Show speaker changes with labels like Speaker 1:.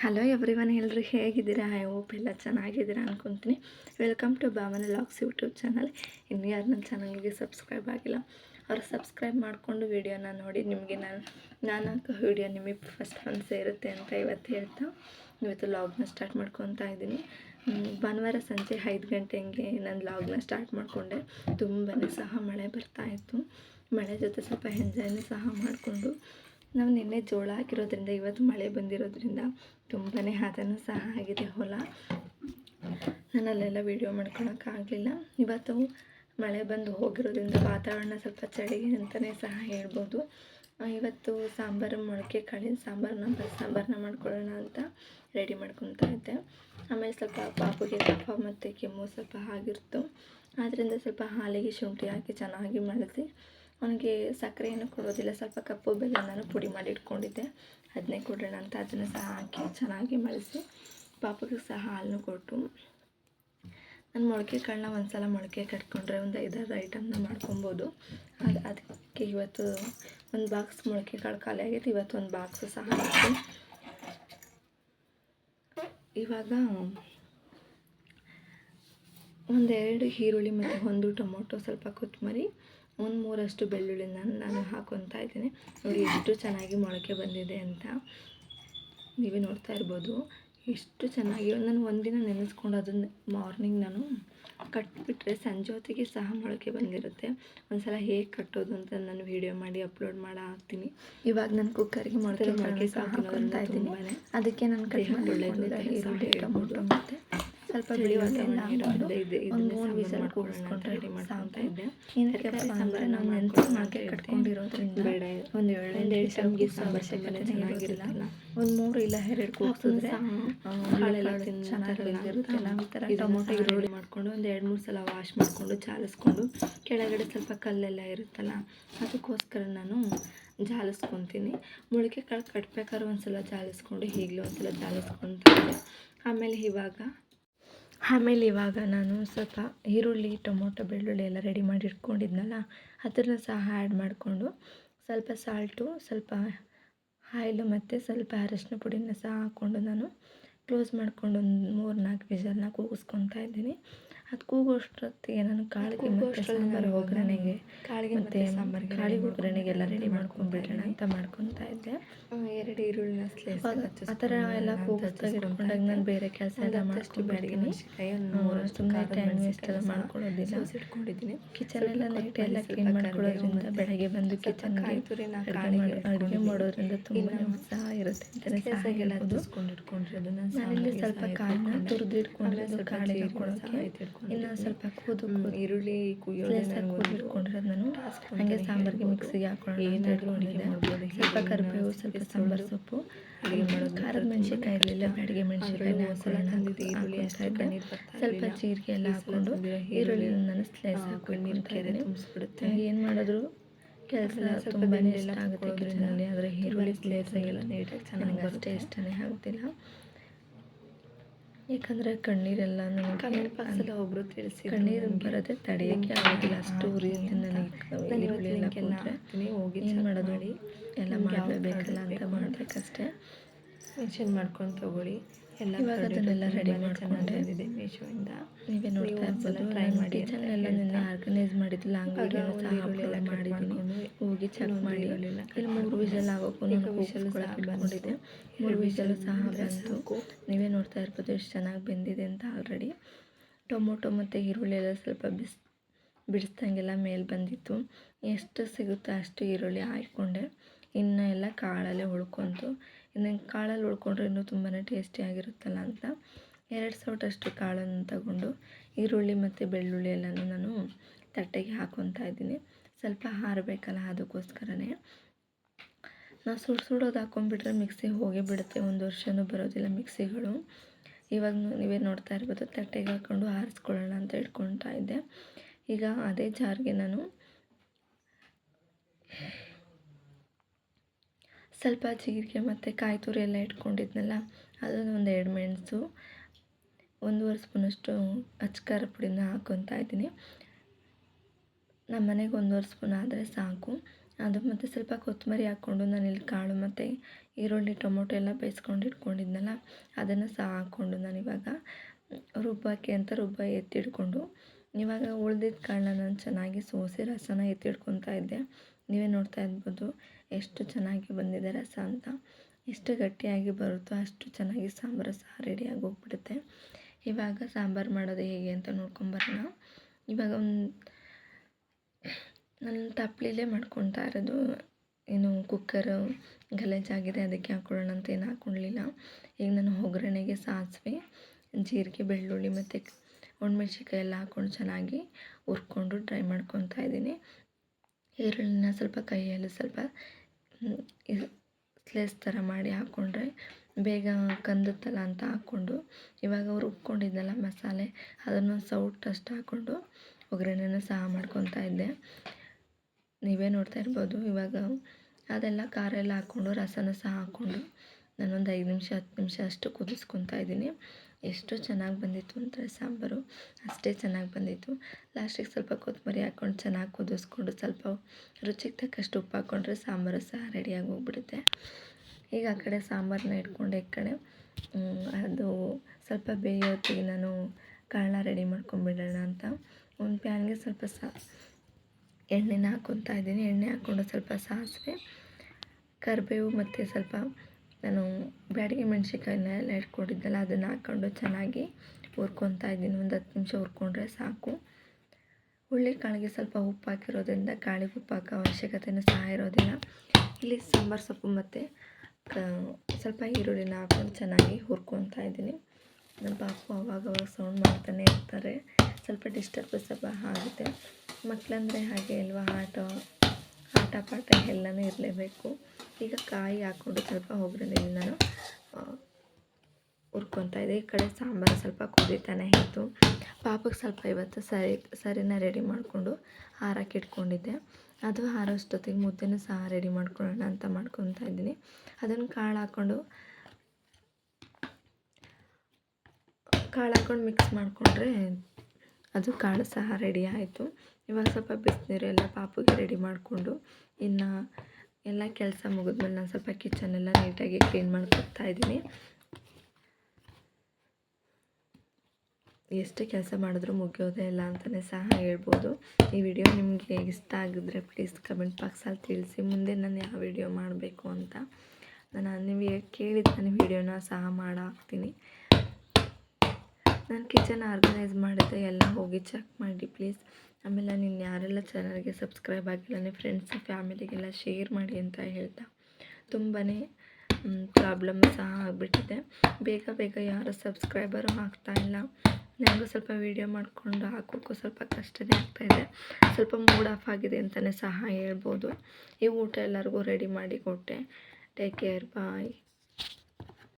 Speaker 1: Hello everyone ಎಲ್ಲರೂ ಹೇಗಿದ್ದೀರಾ? I hope ಎಲ್ಲ ಚೆನ್ನಾಗಿದ್ದೀರಾ ಅನ್ಕೊತೀನಿ. Welcome to Bhavana logs YouTube channel ಇನ್ನು ಯಾರು ನನ್ನ ಚಾನಲ್ಗೆ ಸಬ್ಸ್ಕ್ರೈಬ್ ಆಗಿಲ್ಲ, ಅವ್ರು ಸಬ್ಸ್ಕ್ರೈಬ್ ಮಾಡಿಕೊಂಡು ವೀಡಿಯೋನ ನೋಡಿ, ನಿಮಗೆ ನಾನು ನಾನು ಹಾಕೋ ವೀಡಿಯೋ ನಿಮಗೆ ಫಸ್ಟ್ ಒಂದು ಸೇರುತ್ತೆ ಅಂತ ಇವತ್ತು ಹೇಳ್ತಾ, ಇವತ್ತು ಲಾಗ್ನ ಸ್ಟಾರ್ಟ್ ಮಾಡ್ಕೊತಾ ಇದ್ದೀನಿ. ಭಾನುವಾರ ಸಂಜೆ ಐದು ಗಂಟೆ ಹಂಗೆ ನಾನು ಲಾಗ್ನ ಸ್ಟಾರ್ಟ್ ಮಾಡಿಕೊಂಡೆ. ತುಂಬಾ ಸಹ ಮಳೆ ಬರ್ತಾಯಿತ್ತು ಮಳೆ ಜೊತೆ ಸ್ವಲ್ಪ ಎಂಜಾಯ್ನೂ ಸಹ ಮಾಡಿಕೊಂಡು ನಾವು ನಿನ್ನೆ ಜೋಳ ಹಾಕಿರೋದ್ರಿಂದ, ಇವತ್ತು ಮಳೆ ಬಂದಿರೋದ್ರಿಂದ ತುಂಬಾ ಹದನೂ ಸಹ ಆಗಿದೆ ಹೊಲ. ನಾನು ಅಲ್ಲೆಲ್ಲ ವೀಡಿಯೋ ಮಾಡ್ಕೊಳಕ್ಕಾಗಲಿಲ್ಲ. ಇವತ್ತು ಮಳೆ ಬಂದು ಹೋಗಿರೋದ್ರಿಂದ ವಾತಾವರಣ ಸ್ವಲ್ಪ ಚಳಿ ಅಂತಲೇ ಸಹ ಹೇಳ್ಬೋದು. ಇವತ್ತು ಸಾಂಬಾರು ಮೊಳಕೆ ಕಾಳಿನ ಸಾಂಬಾರನ್ನ ಸಾಂಬಾರನ್ನ ಮಾಡ್ಕೊಳ್ಳೋಣ ಅಂತ ರೆಡಿ ಮಾಡ್ಕೊತಾ ಇದ್ದೆ. ಆಮೇಲೆ ಸ್ವಲ್ಪ ಪಾಪುಗೆ ಕಫ ಮತ್ತು ಕೆಮ್ಮು ಸ್ವಲ್ಪ ಆಗಿರ್ತು. ಆದ್ದರಿಂದ ಸ್ವಲ್ಪ ಹಾಲಿಗೆ ಶುಂಠಿ ಹಾಕಿ ಚೆನ್ನಾಗಿ ಮಾಡಿದೆ ಅವನಿಗೆ ಸಕ್ಕರೆ ಏನು ಕೊಡೋದಿಲ್ಲ, ಸ್ವಲ್ಪ ಕಪ್ಪು ಬೆಲ್ಲ ಪುಡಿ ಮಾಡಿ ಇಟ್ಕೊಂಡಿದ್ದೆ. ಅದನ್ನೇ ಕೊಡೋಣ ಅಂತ ಅದನ್ನು ಸಹ ಹಾಕಿ ಚೆನ್ನಾಗಿ ಮಳಿಸಿ ಪಾಪಗೆ ಸಹ ಹಾಲನ್ನು ಕೊಟ್ಟು ನಾನು ಮೊಳಕೆ ಕಾಳನ್ನ ಒಂದು ಸಲ ಮೊಳಕೆ ಕಟ್ಕೊಂಡ್ರೆ ಒಂದು ಐದಾರು ಐಟಮ್ನ ಮಾಡ್ಕೊಬೋದು. ಅದು ಅದಕ್ಕೆ ಇವತ್ತು ಒಂದು ಬಾಕ್ಸ್ ಮೊಳಕೆ ಕಾಳು ಖಾಲಿ ಆಗೈತೆ ಇವತ್ತು ಒಂದು ಬಾಕ್ಸ್ ಸಹ ಹಾಕಿ. ಇವಾಗ ಒಂದೆರಡು ಈರುಳ್ಳಿ ಮತ್ತು ಒಂದು ಟೊಮೊಟೊ ಸ್ವಲ್ಪ ಕೊತ್ತಂಬರಿ ಒಂದು ಮೂರಷ್ಟು ಬೆಳ್ಳುಳ್ಳಿನ ನಾನು ಹಾಕೊತಾ ಇದ್ದೀನಿ. ನೋಡಿ ಎಷ್ಟು ಚೆನ್ನಾಗಿ ಮೊಳಕೆ ಬಂದಿದೆ ಅಂತ ನೀವೇ ನೋಡ್ತಾ ಇರ್ಬೋದು. ಎಷ್ಟು ಚೆನ್ನಾಗಿ ನಾನು ಒಂದಿನ ನೆನೆಸ್ಕೊಂಡು ಅದನ್ನು ಮಾರ್ನಿಂಗ್ ನಾನು ಕಟ್ಬಿಟ್ರೆ ಸಂಜೆ ಹೊತ್ತಿಗೆ ಸಹ ಮೊಳಕೆ ಬಂದಿರುತ್ತೆ. ಒಂದ್ಸಲ ಹೇಗೆ ಕಟ್ಟೋದು ಅಂತ ನಾನು ವಿಡಿಯೋ ಮಾಡಿ ಅಪ್ಲೋಡ್ ಮಾಡಿ ಹಾಕ್ತೀನಿ. ಇವಾಗ ನಾನು ಕುಕ್ಕರ್ಗೆ ಮೊಳಕೆ ಮೊಳಕೆ ಸಹ ಹಾಕೊತಾ ಇದ್ದೀನಿ. ಅದಕ್ಕೆ ನಾನು ಕಟ್ ಮಾಡಿ ಒಳ್ಳೆಯದು ಈರುಳ್ಳಿ ಟೊಮೊಟೊ ಮತ್ತು ಸ್ವಲ್ಪ ಬಿಳಿ ವಾತಾವರಣ ಹಾಕೊಂಡು ಒಂದು ಮೂರು ವಿಸಲ್ ಕೂಗಿಸ್ಕೊಂಡು ರೆಡಿ ಮಾಡ್ಕೊತಾ ಇದ್ದೆ. ಏನಕ್ಕೆ ಸಾಂಬಾರು ನಾವು ನೆನೆಸಿ ಮೊಳಕೆ ಕಟ್ಕೊಂಡಿರೋದ್ರಿಂದ ಒಂದು ಏಳೆಂಟು ಸಾಂಬಾರು ಶಕ್ಕನೆ ಚೆನ್ನಾಗಿರಲ್ಲ ಒಂದು ಮೂರು ಇಲ್ಲ ಎರಡು ಕೂಗಿಸಿದ್ರೆ ಹಾಳೆಲ್ಲ ಚೆನ್ನಾಗಿ ಬೆಂದಿರುತ್ತಲ್ಲ ಈ ಥರ ಟೊಮೊಟೊ ಈರುಳ್ಳಿ ಮಾಡ್ಕೊಂಡು ಒಂದು ಎರಡು ಮೂರು ಸಲ ವಾಶ್ ಮಾಡಿಕೊಂಡು ಜಾಲಿಸ್ಕೊಂಡು ಕೆಳಗಡೆ ಸ್ವಲ್ಪ ಕಲ್ಲೆಲ್ಲ ಇರುತ್ತಲ್ಲ ಅದಕ್ಕೋಸ್ಕರ ನಾನು ಜಾಲಿಸ್ಕೊತೀನಿ. ಮೊಳಕೆ ಕಾಳು ಕಟ್ಬೇಕಾದ್ರೆ ಒಂದು ಸಲ ಜಾಲಿಸ್ಕೊಂಡು ಈಗಲೂ ಒಂದು ಸಲ ಜಾಲಿಸ್ಕೊತಾ ಆಮೇಲೆ ಇವಾಗ ಆಮೇಲೆ ಇವಾಗ ನಾನು ಸ್ವಲ್ಪ ಈರುಳ್ಳಿ, ಟೊಮೊಟೊ, ಬೆಳ್ಳುಳ್ಳಿ ಎಲ್ಲ ರೆಡಿ ಮಾಡಿ ಇಟ್ಕೊಂಡಿದ್ನಲ್ಲ, ಅದನ್ನು ಸಹ ಆ್ಯಡ್ ಮಾಡಿಕೊಂಡು ಸ್ವಲ್ಪ ಸಾಲ್ಟು ಸ್ವಲ್ಪ ಆಯಿಲು ಮತ್ತು ಸ್ವಲ್ಪ ಅರಶಿನ ಪುಡಿನ ಸಹ ಹಾಕ್ಕೊಂಡು ನಾನು ಕ್ಲೋಸ್ ಮಾಡ್ಕೊಂಡು ಒಂದು ಮೂರು ನಾಲ್ಕು ವಿಷಲ್ನ ಕೂಗಿಸ್ಕೊತಾ ಇದ್ದೀನಿ. ಅದು ಕೂಗೋಷ್ಟೊತ್ತಿಗೆ ನಾನು ಕಾಳಿಗೆ ಮತ್ತು ಸಾಂಬಾರು ಒಗ್ಗರಣೆಗೆ ಕಾಳಿಗೆ ಮತ್ತು ಸಾಂಬಾರು ಕಾಳಿಗೆ ಒಗ್ಗರಣೆಗೆಲ್ಲ ರೆಡಿ ಮಾಡ್ಕೊಂಡ್ಬಿಡೋಣ ಅಂತ ಮಾಡ್ಕೊತಾ ಇದ್ದೆ. ಎರಡು ಈರುಳ್ಳಿ ಆ ಥರ ಎಲ್ಲ ಕೂಗಿಸ್ದಾಗ ಇಟ್ಕೊಂಡಾಗ ನಾನು ಬೇರೆ ಕೆಲಸ ಎಲ್ಲ ಮಾಡ್ಕೊಂಡ್ಬಿಡ್ತೀನಿ ಸುಮ್ಮನೆ ಟೈಮ್ ವೇಸ್ಟ್ ಎಲ್ಲ ಮಾಡ್ಕೊಳ್ಳೋದಿಲ್ಲ. ಇಟ್ಕೊಂಡಿದ್ದೀನಿ. ಕಿಚನ್ ಎಲ್ಲ ನೈಟ್ ಎಲ್ಲ ಕ್ಲೀನ್ ಮಾಡ್ಕೊಳ್ಳೋದ್ರಿಂದ ಬೆಳಗ್ಗೆ ಬಂದು ಕಿಚನ್ ಅಡುಗೆ ಮಾಡೋದ್ರಿಂದ ತುಂಬ ಉತ್ಸಾಹ ಇರುತ್ತೆ ಅಂತಲೇ ಸಹ ಹೇಳ್ಬೋದು ನಾನಿಲ್ಲಿ ಸ್ವಲ್ಪ ಕಾಳನ್ನ ತುರಿದು ಇಟ್ಕೊಂಡಿರೋದು ಕಾಳಿಗೆ ಹಾಕೊಳ್ಳೋಕೆ. ಇನ್ನು ಸ್ವಲ್ಪ ಕೂದು ಈರುಳ್ಳಿ ಇಟ್ಕೊಂಡಿರೋದು ನಾನು. ಹಾಗೆ ಸಾಂಬಾರಿಗೆ ಮಿಕ್ಸಿಗೆ ಹಾಕೊಳ್ಳೋಣ ಸ್ವಲ್ಪ ಕರಿಬೇವು ಸ್ವಲ್ಪ ಸಾಂಬಾರು ಸೊಪ್ಪು. ಖಾರದ ಮೆಣಸಿನ್ಕಾಯಿ ಇರಲಿಲ್ಲ ಬ್ಯಾಡಿಗೆ ಮೆಣಸಿನ್ಕಾಯಿನ ಹಾಕೊಳ್ಳೋಣ ಈರುಳ್ಳಿ ಸ್ವಲ್ಪ ಜೀರಿಗೆ ಎಲ್ಲ ಹಾಕ್ಕೊಂಡು ಈರುಳ್ಳಿ ನಾನು ಸ್ಲೈಸ್ ಹಾಕೊಂಡು ತುಂಬಿಸ್ಬಿಡುತ್ತೆ. ಏನು ಮಾಡಿದ್ರು? ಕೆಲಸ ತುಂಬಾ ಇಷ್ಟ ಆಗುತ್ತೆ ಕಿಚನಲ್ಲಿ ಆದರೆ ಈರುಳ್ಳಿ ಸ್ಲೈಸ್ ಎಲ್ಲ ನೀಟಾಗಿ ಚೆನ್ನಾಗಿ ಅಷ್ಟೇ ಇಷ್ಟನೇ ಆಗುತ್ತಿಲ್ಲ. ಯಾಕಂದರೆ ಕಣ್ಣೀರೆಲ್ಲ ನನಗೆ ಕಮೆಂಟ್ ಬಾಕ್ಸಲ್ಲಿ ಒಬ್ಬರು ತಿಳಿಸಿ ಕಣ್ಣೀರು ಬರೋದೇ ತಡೆಯೋಕ್ಕೆ ಆಗೋದಿಲ್ಲ. ಅಷ್ಟು ಉರಿಯುತ್ತೆ ನನಗೆ ಎಲ್ಲ ಹೋಗಿ ಏನು ಮಾಡೋದು? ನೋಡಿ ಎಲ್ಲ ಮಾಡಬೇಕಲ್ಲ ಅಂತ ಮಾಡಬೇಕಷ್ಟೇ. ಮೆನ್ಷನ್ ಮಾಡ್ಕೊಂಡು ತಗೊಳ್ಳಿ. ಎಲ್ಲ ಇವಾಗ ಅದನ್ನೆಲ್ಲ ರೆಡಿ ಮಾಡ್ಕೊಂಡಿದೆ ಮೀಶೋಯಿಂದ. ನೀವೇ ನೋಡ್ತಾ ಇರ್ಬೋದು. ಟ್ರೈ ಮಾಡಿ ಚಾನೆಲ್ಲ ನಿನ್ನೆ ಆರ್ಗನೈಸ್ ಮಾಡಿದ್ದು ಲಾಂಗ್ ವಿಡಿಯೋ ಸಹ ಅಪ್ಲೋಡ್ ಮಾಡಿದ್ದೀನಿ. ಹೋಗಿ ಚೆಕ್ ಮಾಡಿ. ಇಲ್ಲಿ ಮೂರು ವಿಷಲ್ ಆಗೋಕ್ಕೂ ನಾನು ಕೂಗಿಸ್ಕೊಳಕ್ಕೆ ಮೂರು ವಿಷಲ್ ಸಹ ಬಂತು. ನೀವೇ ನೋಡ್ತಾ ಇರ್ಬೋದು ಎಷ್ಟು ಚೆನ್ನಾಗಿ ಬೆಂದಿದೆ ಅಂತ ಆಲ್ರೆಡಿ ಟೊಮೊಟೊ ಮತ್ತು ಈರುಳ್ಳಿ ಎಲ್ಲ ಸ್ವಲ್ಪ ಬಿಸ್ ಬಿಡಿಸ್ದಂಗೆಲ್ಲ ಮೇಲೆ ಬಂದಿತ್ತು. ಎಷ್ಟು ಸಿಗುತ್ತೆ ಅಷ್ಟು ಈರುಳ್ಳಿ ಹಾಕ್ಕೊಂಡೆ ಇನ್ನು ಎಲ್ಲ ಕಾಳಲ್ಲೇ ಉಳ್ಕೊಂತು ಇನ್ನು ಕಾಳಲ್ಲಿ ಉಳ್ಕೊಂಡ್ರೆ ಇನ್ನೂ ತುಂಬಾ ಟೇಸ್ಟಿಯಾಗಿರುತ್ತಲ್ಲ ಅಂತ. ಎರಡು ಸೌಟಷ್ಟು ಕಾಳನ್ನು ತಗೊಂಡು ಈರುಳ್ಳಿ ಮತ್ತು ಬೆಳ್ಳುಳ್ಳಿ ಎಲ್ಲನೂ ನಾನು ತಟ್ಟೆಗೆ ಹಾಕೊತಾ ಇದ್ದೀನಿ. ಸ್ವಲ್ಪ ಹಾರಬೇಕಲ್ಲ ಅದಕ್ಕೋಸ್ಕರನೇ. ನಾವು ಸುಡು ಸುಡೋದು ಹಾಕೊಂಡ್ಬಿಟ್ರೆ ಮಿಕ್ಸಿ ಹೋಗೇ ಬಿಡುತ್ತೆ. ಒಂದು ವರ್ಷವೂ ಬರೋದಿಲ್ಲ ಮಿಕ್ಸಿಗಳು. ಇವಾಗ ನೀವೇ ನೋಡ್ತಾ ಇರ್ಬೋದು, ತಟ್ಟೆಗೆ ಹಾಕ್ಕೊಂಡು ಹಾರಿಸ್ಕೊಳ್ಳೋಣ ಅಂತ ಇಟ್ಕೊಳ್ತಾ ಇದ್ದೆ. ಈಗ ಅದೇ ಜಾರ್ಗೆ ನಾನು ಸ್ವಲ್ಪ ಜೀರಿಗೆ ಮತ್ತು ಕಾಯಿ ತುರಿ ಎಲ್ಲ ಇಟ್ಕೊಂಡಿದ್ನಲ್ಲ ಅದನ್ನು ಒಂದು ಎರಡು ಮೆಣಸು, ಒಂದೂವರೆ ಸ್ಪೂನಷ್ಟು ಅಚ್ಕಾರ ಪುಡಿನ ಹಾಕ್ಕೊತಾ ಇದ್ದೀನಿ. ನಮ್ಮ ಮನೆಗೆ ಒಂದೂವರೆ ಸ್ಪೂನ್ ಆದರೆ ಸಾಕು. ಅದು ಮತ್ತು ಸ್ವಲ್ಪ ಕೊತ್ತಂಬರಿ ಹಾಕ್ಕೊಂಡು ಇಲ್ಲಿ ಕಾಳು ಮತ್ತು ಈರುಳ್ಳಿ, ಟೊಮೊಟೊ ಎಲ್ಲ ಬೇಯಿಸ್ಕೊಂಡು ಇಟ್ಕೊಂಡಿದ್ನಲ್ಲ, ಅದನ್ನು ಸಹ ಹಾಕ್ಕೊಂಡು ಇವಾಗ ರುಬ್ಬಕ್ಕೆ ಅಂತ ರುಬ್ಬ ಎತ್ತಿಡ್ಕೊಂಡು ಇವಾಗ ಉಳ್ದಿದ್ದ ಕಾಳನ್ನ ನಾನು ಚೆನ್ನಾಗಿ ಸೋಸಿ ರಸನ ಎತ್ತಿಡ್ಕೊತಾ ಇದ್ದೆ. ನೀವೇ ನೋಡ್ತಾ ಇರ್ಬೋದು ಎಷ್ಟು ಚೆನ್ನಾಗಿ ಬಂದಿದೆ ರಸ ಅಂತ. ಎಷ್ಟು ಗಟ್ಟಿಯಾಗಿ ಬರುತ್ತೋ ಅಷ್ಟು ಚೆನ್ನಾಗಿ ಸಾಂಬಾರು ಸಹ ರೆಡಿಯಾಗಿ ಹೋಗ್ಬಿಡುತ್ತೆ. ಇವಾಗ ಸಾಂಬಾರು ಮಾಡೋದು ಹೇಗೆ ಅಂತ ನೋಡ್ಕೊಂಬರೋಣ ಇವಾಗ ಒಂದು ನಾನು ತಪ್ಪಲಿಲೇ ಮಾಡ್ಕೊತಾ ಇರೋದು. ಏನು ಕುಕ್ಕರು ಗಲೀಜಾಗಿದೆ ಅದಕ್ಕೆ ಹಾಕ್ಕೊಳ್ಳೋಣ ಅಂತ ಏನು ಹಾಕ್ಕೊಳ್ಳಿಲ್ಲ. ಈಗ ನಾನು ಒಗ್ಗರಣೆಗೆ ಸಾಸಿವೆ, ಜೀರಿಗೆ, ಬೆಳ್ಳುಳ್ಳಿ ಮತ್ತು ಒಣಮೆಣ್ಸಿಕಾಯಿ ಎಲ್ಲ ಹಾಕ್ಕೊಂಡು ಚೆನ್ನಾಗಿ ಹುರ್ಕೊಂಡು ಡ್ರೈ ಮಾಡ್ಕೊತಾ ಇದ್ದೀನಿ. ಈರುಳ್ಳಿನ ಸ್ವಲ್ಪ ಕೈಯಲ್ಲಿ ಸ್ವಲ್ಪ ಸ್ಲೇಸ್ ಥರ ಮಾಡಿ ಹಾಕ್ಕೊಂಡ್ರೆ ಬೇಗ ಕಂದುತ್ತಲ್ಲ ಅಂತ ಹಾಕ್ಕೊಂಡು, ಇವಾಗ ರುಬ್ಕೊಂಡಿದ್ನಲ್ಲ ಮಸಾಲೆ, ಅದನ್ನು ಸೌಟಷ್ಟು ಹಾಕ್ಕೊಂಡು ಒಗ್ಗರಣೆನ ಸಹ ಮಾಡ್ಕೊತಾ ಇದ್ದೆ. ನೀವೇ ನೋಡ್ತಾ ಇರ್ಬೋದು. ಇವಾಗ ಅದೆಲ್ಲ ಖಾರ ಎಲ್ಲ ಹಾಕ್ಕೊಂಡು, ರಸನ ಸಹ ಹಾಕ್ಕೊಂಡು ನಾನೊಂದು ಐದು ನಿಮಿಷ, ಹತ್ತು ನಿಮಿಷ ಅಷ್ಟು ಕುದಿಸ್ಕೊತಾ ಇದ್ದೀನಿ. ಎಷ್ಟು ಚೆನ್ನಾಗಿ ಬಂದಿತ್ತು ಅಂದರೆ ಸಾಂಬಾರು. ಅಷ್ಟೇ ಚೆನ್ನಾಗಿ ಬಂದಿತ್ತು. ಲಾಸ್ಟಿಗೆ ಸ್ವಲ್ಪ ಕೊತ್ತಂಬರಿ ಹಾಕ್ಕೊಂಡು ಚೆನ್ನಾಗಿ ಕುದಿಸ್ಕೊಂಡು, ಸ್ವಲ್ಪ ರುಚಿಗೆ ತಕ್ಕಷ್ಟು ಉಪ್ಪು ಹಾಕ್ಕೊಂಡ್ರೆ ಸಾಂಬಾರು ಸಹ ರೆಡಿಯಾಗಿ ಹೋಗ್ಬಿಡುತ್ತೆ. ಈಗ ಆ ಕಡೆ ಸಾಂಬಾರನ್ನ ಇಟ್ಕೊಂಡು ಈ ಕಡೆ. ಅದು ಸ್ವಲ್ಪ ಬೇಯೋತ್ತಿಗೆ ನಾನು ಕಾಳನ್ನ ರೆಡಿ ಮಾಡ್ಕೊಂಬಿಡೋಣ ಅಂತ. ಒಂದು ಪ್ಯಾನ್ಗೆ ಸ್ವಲ್ಪ ಸಾ ಎಣ್ಣೆನ ಹಾಕ್ಕೊತಾ ಇದ್ದೀನಿ. ಎಣ್ಣೆ ಹಾಕ್ಕೊಂಡು ಸ್ವಲ್ಪ ಸಾಸಿವೆ, ಕರಿಬೇವು ಮತ್ತು ಸ್ವಲ್ಪ ನಾನು ಬ್ಯಾಡಿಗೆ ಮೆಣಸಿನ್ಕಾಯಿನ ಎಲ್ಲ ಇಟ್ಕೊಂಡಿದ್ದಲ್ಲ, ಅದನ್ನು ಹಾಕ್ಕೊಂಡು ಚೆನ್ನಾಗಿ ಹುರ್ಕೊತಾ ಇದ್ದೀನಿ. ಒಂದು ಹತ್ತು ನಿಮಿಷ ಹುರ್ಕೊಂಡ್ರೆ ಸಾಕು. ಕಾಳಿಗೆ ಸ್ವಲ್ಪ ಉಪ್ಪು ಹಾಕಿರೋದ್ರಿಂದ ಕಾಳಿಗೆ ಉಪ್ಪು ಹಾಕೋ ಅವಶ್ಯಕತೆಯೂ ಸಹ ಇರೋದಿಲ್ಲ. ಇಲ್ಲಿ ಸಾಂಬಾರು ಸೊಪ್ಪು ಮತ್ತು ಸ್ವಲ್ಪ ಈರುಳ್ಳಿನ ಹಾಕ್ಕೊಂಡು ಚೆನ್ನಾಗಿ ಹುರ್ಕೊತಾ ಇದ್ದೀನಿ. ನಮ್ಮ ಪಾಪು ಅವಾಗವಾಗ ಸೌಂಡ್ ಮಾಡ್ತಾನೆ ಇರ್ತಾರೆ. ಸ್ವಲ್ಪ ಡಿಸ್ಟರ್ಬೆನ್ಸ್ ಸ್ವಲ್ಪ ಆಗುತ್ತೆ. ಮಕ್ಕಳಂದ್ರೆ ಹಾಗೆ ಅಲ್ವಾ, ಆಟ ಆಟ ಪಾಠ ಎಲ್ಲನೂ ಇರಲೇಬೇಕು. ಈಗ ಕಾಯಿ ಹಾಕ್ಕೊಂಡು ಸ್ವಲ್ಪ ಹೋಗ್ರಲ್ಲಿ ನಾನು ಹುರ್ಕೊತಾ ಇದ್ದೆ ಈ ಕಡೆ ಸಾಂಬಾರು ಸ್ವಲ್ಪ ಕುದೀತಾನೆ ಇತ್ತು ಪಾಪಕ್ಕೆ ಸ್ವಲ್ಪ ಇವತ್ತು ಸರಿ, ಸರಿನ ರೆಡಿ ಮಾಡಿಕೊಂಡು ಹಾರಕ್ಕೆ ಇಟ್ಕೊಂಡಿದ್ದೆ. ಅದು ಹಾರೋಷ್ಟೊತ್ತಿಗೆ ಮುದ್ದೆನೂ ಸಹ ರೆಡಿ ಮಾಡ್ಕೊಳ್ಳೋಣ ಅಂತ ಮಾಡ್ಕೊತಾ ಇದ್ದೀನಿ. ಅದನ್ನು ಕಾಳು ಹಾಕ್ಕೊಂಡು ಕಾಳು ಹಾಕ್ಕೊಂಡು ಮಿಕ್ಸ್ ಮಾಡಿಕೊಂಡ್ರೆ ಅದು ಕಾಳು ಸಹ ರೆಡಿ ಆಯಿತು. ಇವಾಗ ಸ್ವಲ್ಪ ಬಿಸಿನೀರೆಲ್ಲ ಪಾಪುಗೆ ರೆಡಿ ಮಾಡಿಕೊಂಡು ಇನ್ನು ಎಲ್ಲ ಕೆಲಸ ಮುಗಿದ್ಮೇಲೆ ನಾನು ಸ್ವಲ್ಪ ಕಿಚನೆಲ್ಲ ನೀಟಾಗಿ ಕ್ಲೀನ್ ಮಾಡ್ಕೊಡ್ತಾ ಇದ್ದೀನಿ. ಎಷ್ಟು ಕೆಲಸ ಮಾಡಿದ್ರೂ ಮುಗಿಯೋದೇ ಇಲ್ಲ ಅಂತಲೇ ಸಹ ಹೇಳ್ಬೋದು. ಈ ವಿಡಿಯೋ ನಿಮಗೆ ಇಷ್ಟ ಆಗಿದ್ರೆ ಪ್ಲೀಸ್ ಕಮೆಂಟ್ ಬಾಕ್ಸಲ್ಲಿ ತಿಳಿಸಿ. ಮುಂದೆ ನಾನು ಯಾವ ವಿಡಿಯೋ ಮಾಡಬೇಕು ಅಂತ ನಾನು ನಿಮಗೆ ಕೇಳಿದ ನಾನು ವಿಡಿಯೋನ ಸಹ ಮಾಡಾಕ್ತೀನಿ ನಾನು ಕಿಚನ್ ಆರ್ಗನೈಸ್ ಮಾಡಿದ್ದೆ ಎಲ್ಲ ಹೋಗಿ ಚೆಕ್ ಮಾಡಿ ಪ್ಲೀಸ್. ಆಮೇಲೆ ನೀನು ಯಾರೆಲ್ಲ ಚಾನಲ್ಗೆ ಸಬ್ಸ್ಕ್ರೈಬ್ ಆಗಿಲ್ಲ ನಿಮ್ಮ ಫ್ರೆಂಡ್ಸ್ ಫ್ಯಾಮಿಲಿಗೆಲ್ಲ ಶೇರ್ ಮಾಡಿ ಅಂತ ಹೇಳ್ತಾ. ತುಂಬಾ ಪ್ರಾಬ್ಲಮ್ ಸಹ ಆಗಿಬಿಟ್ಟಿದೆ. ಬೇಗ ಬೇಗ ಯಾರು ಸಬ್ಸ್ಕ್ರೈಬರು ಇಲ್ಲ. ನನಗೂ ಸ್ವಲ್ಪ ವೀಡಿಯೋ ಮಾಡಿಕೊಂಡು ಹಾಕೋಕ್ಕೂ ಸ್ವಲ್ಪ ಕಷ್ಟನೇ ಆಗ್ತಾಯಿದೆ ಸ್ವಲ್ಪ ಮೂಡ್ ಆಫ್ ಆಗಿದೆ ಅಂತಲೇ ಸಹ ಹೇಳ್ಬೋದು. ಈ ಊಟ ಎಲ್ಲರಿಗೂ ರೆಡಿ ಮಾಡಿ ಕೊಟ್ಟೆ. Take care bye